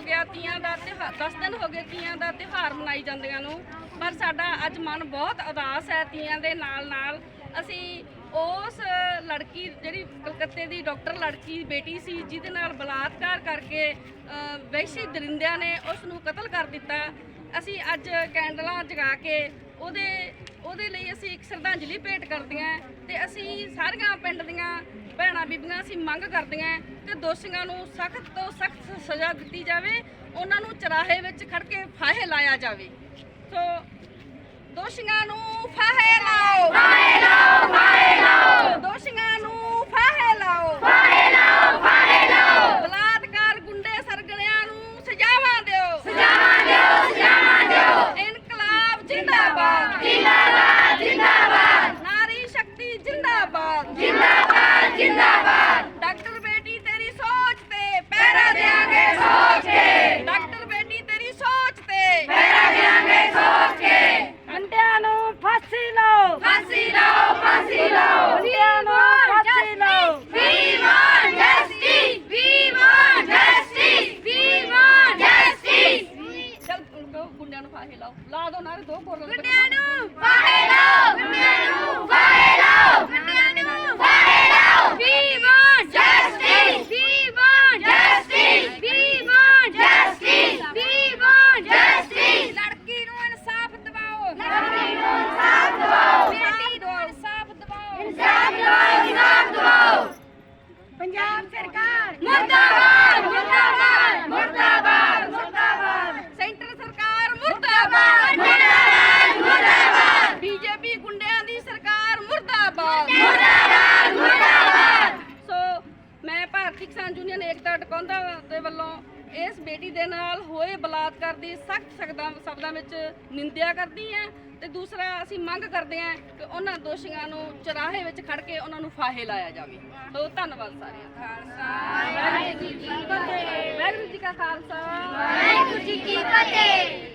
ਹੋ ਗਿਆ ਤੀਆਂ ਦਾ ਤਿਉਹਾਰ 10 ਦਿਨ ਹੋ ਗਏ ਤੀਆਂ ਦਾ ਤਿਉਹਾਰ ਮਨਾਈ ਜਾਂਦੀਆਂ ਨੂੰ ਪਰ ਸਾਡਾ ਅੱਜ ਮਨ ਬਹੁਤ ਉਦਾਸ ਹੈ ਤੀਆਂ ਦੇ ਨਾਲ ਨਾਲ। ਅਸੀਂ ਉਸ ਲੜਕੀ ਜਿਹੜੀ ਕਲਕੱਤੇ ਦੀ ਡਾਕਟਰ ਲੜਕੀ ਬੇਟੀ ਸੀ ਜਿਹਦੇ ਨਾਲ ਬਲਾਤਕਾਰ ਕਰਕੇ ਅ, ਦਰਿੰਦਿਆਂ ਨੇ ਉਸ ਨੂੰ ਕਤਲ ਕਰ ਦਿੱਤਾ। ਅਸੀਂ ਅੱਜ ਕੈਂਡਲਾਂ ਜਗਾ ਕੇ ਉਹਦੇ ਉਹਦੇ ਲਈ ਅਸੀਂ ਇੱਕ ਸ਼ਰਧਾਂਜਲੀ ਭੇਟ ਕਰਦੀਆਂ ਤੇ ਅਸੀਂ ਸਾਰੀਆਂ ਪਿੰਡ ਦੀਆਂ ਭੈਣਾਂ ਬੀਬੀਆਂ ਅਸੀਂ ਮੰਗ ਕਰਦੀਆਂ ਕਿ ਦੋਸ਼ੀਆਂ ਨੂੰ ਸਖਤ ਤੋਂ ਸਖਤ ਸਜ਼ਾ ਦਿੱਤੀ ਜਾਵੇ, ਉਹਨਾਂ ਨੂੰ ਚਰਾਹੇ ਵਿੱਚ ਖੜ ਕੇ ਫਾਹੇ ਲਾਇਆ ਜਾਵੇ। ਸੋ ਦੋਸ਼ੀਆਂ ਨੂੰ ਫਾਹੇ ਲਾਓ। ਫਾਹੇ ਲਾਓ ਫਾਹੇ ਲਾਓ ਦੋਸ਼ੀਆਂ ਨੂੰ ਫਾਹੇ ਲਾਓ ਫਾਹੇ ਲਾਓ ਫਾਹੇ ਲਾਓ ਬਲਾਤਕਾਰ ਗੁੰਡੇ ਸਰਗਣਿਆਂ ਨੂੰ ਸਜ਼ਾਵਾਂ ਦਿਓ ਸਜ਼ਾਵਾਂ ਦਿਓ ਸਜ਼ਾਵਾਂ ਦਿਓ ਇਨਕਲਾਬ ਜਿੰਦਾਬਾਦ ਜਿੰਦਾਬਾਦ ਜਿੰਦਾਬਾਦ ਨਾਰੀ ਸ਼ਕਤੀ ਜਿੰਦਾਬਾਦ ਜਿੰਦਾਬਾਦ ਜਿੰਦਾਬਾਦ ਡਾਕਟਰ ਬੇਟੀ ਤੇਰੀ ਸੋਚ ਤੇ ਪੈਰਾ ਦੇਾਂਗੇ ਸੋਚ ਕੇ ਡਾਕਟਰ ਬੇਟੀ ਤੇਰੀ ਸੋਚ ਤੇ ਪੈਰਾ ਦੇਾਂਗੇ ਸੋਚ ਕੇ ਅੰਡਿਆਂ ਨੂੰ ਫਾਂਸੀ ਲਾਓ ਫਾਂਸੀ ਲਾਓ ਫਾਂਸੀ ਲਾਓ ਅੰਡਿਆਂ ਨੂੰ ਫਾਂਸੀ ਲਾਓ We want justice! We want justice! We want justice! ਚਲ ਗੁੰਡਿਆਂ ਨੂੰ ਫਾਹੇ ਲਾਓ। ਲਾ ਦੋ ਨਾਰੇ ਦੋ ਬੋਲ ਗੁੰਡਿਆਂ ਨੂੰ ਫਾਹੇ ਲਾਓ, ਗੁੰਡਿਆਂ ਭਾਰਤੀ ਕਿਸਾਨ ਯੂਨੀਅਨ ਏਕਤਾ ਟਕਾਉਂਦਾ ਦੇ ਵੱਲੋਂ ਇਸ ਬੇਟੀ ਦੇ ਨਾਲ ਹੋਏ ਬਲਾਤਕਾਰ ਦੀ ਸਖਤ ਸ਼ਬਦਾਂ ਸ਼ਬਦਾਂ ਵਿੱਚ ਨਿੰਦਿਆ ਕਰਦੀ ਹਾਂ ਤੇ ਦੂਸਰਾ ਅਸੀਂ ਮੰਗ ਕਰਦੇ ਹਾਂ ਕਿ ਉਹਨਾਂ ਦੋਸ਼ੀਆਂ ਨੂੰ ਚਰਾਹੇ ਵਿੱਚ ਖੜ ਕੇ ਉਹਨਾਂ ਨੂੰ ਫਾਹੇ ਲਾਇਆ ਜਾਵੇ। ਸੋ ਧੰਨਵਾਦ ਸਾਰਿਆਂ ਦਾ। ਖਾਲਸਾ। ਵਾਹਿਗੁਰੂ ਜੀ ਕੀ ਫਤਿਹ। ਵਾਹਿਗੁਰੂ ਜੀ ਕਾ ਖਾਲਸਾ ਵਾਹਿਗੁਰੂ ਜੀ ਕੀ ਫਤਿਹ।